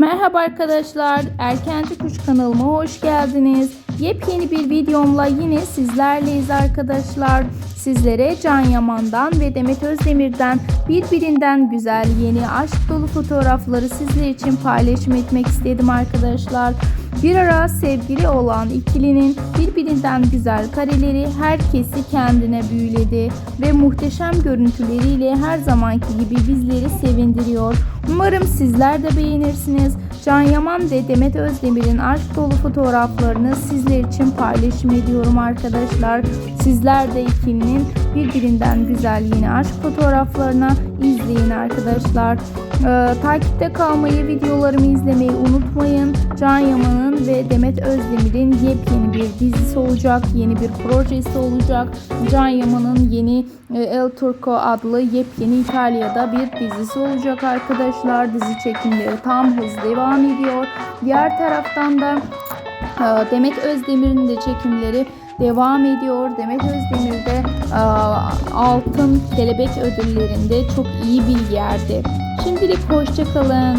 Merhaba arkadaşlar, Erkenci Kuş kanalıma hoş geldiniz. Yepyeni bir videomla yine sizlerleyiz arkadaşlar. Sizlere Can Yaman'dan ve Demet Özdemir'den birbirinden güzel yeni aşk dolu fotoğrafları sizler için paylaşım etmek istedim arkadaşlar. Bir ara sevgili olan ikilinin birbirinden güzel kareleri herkesi kendine büyüledi ve muhteşem görüntüleriyle her zamanki gibi bizleri sevindiriyor. Umarım sizler de beğenirsiniz. Can Yaman ve Demet Özdemir'in aşk dolu fotoğraflarını sizler için paylaşım ediyorum arkadaşlar. Sizler de ikilinin birbirinden güzel yeni aşk fotoğraflarına izleyin arkadaşlar. Ee, takipte kalmayı, videolarımı izlemeyi unutmayın. Can Yaman'ın ve Demet Özdemir'in yepyeni bir dizisi olacak, yeni bir projesi olacak. Can Yaman'ın yeni e, El Turco adlı yepyeni İtalya'da bir dizisi olacak arkadaşlar. Dizi çekimleri tam hız devam ediyor. Diğer taraftan da Demet Özdemir'in de çekimleri devam ediyor. Demet Özdemir de Altın Kelebek ödüllerinde çok iyi bir yerde. Şimdilik hoşçakalın.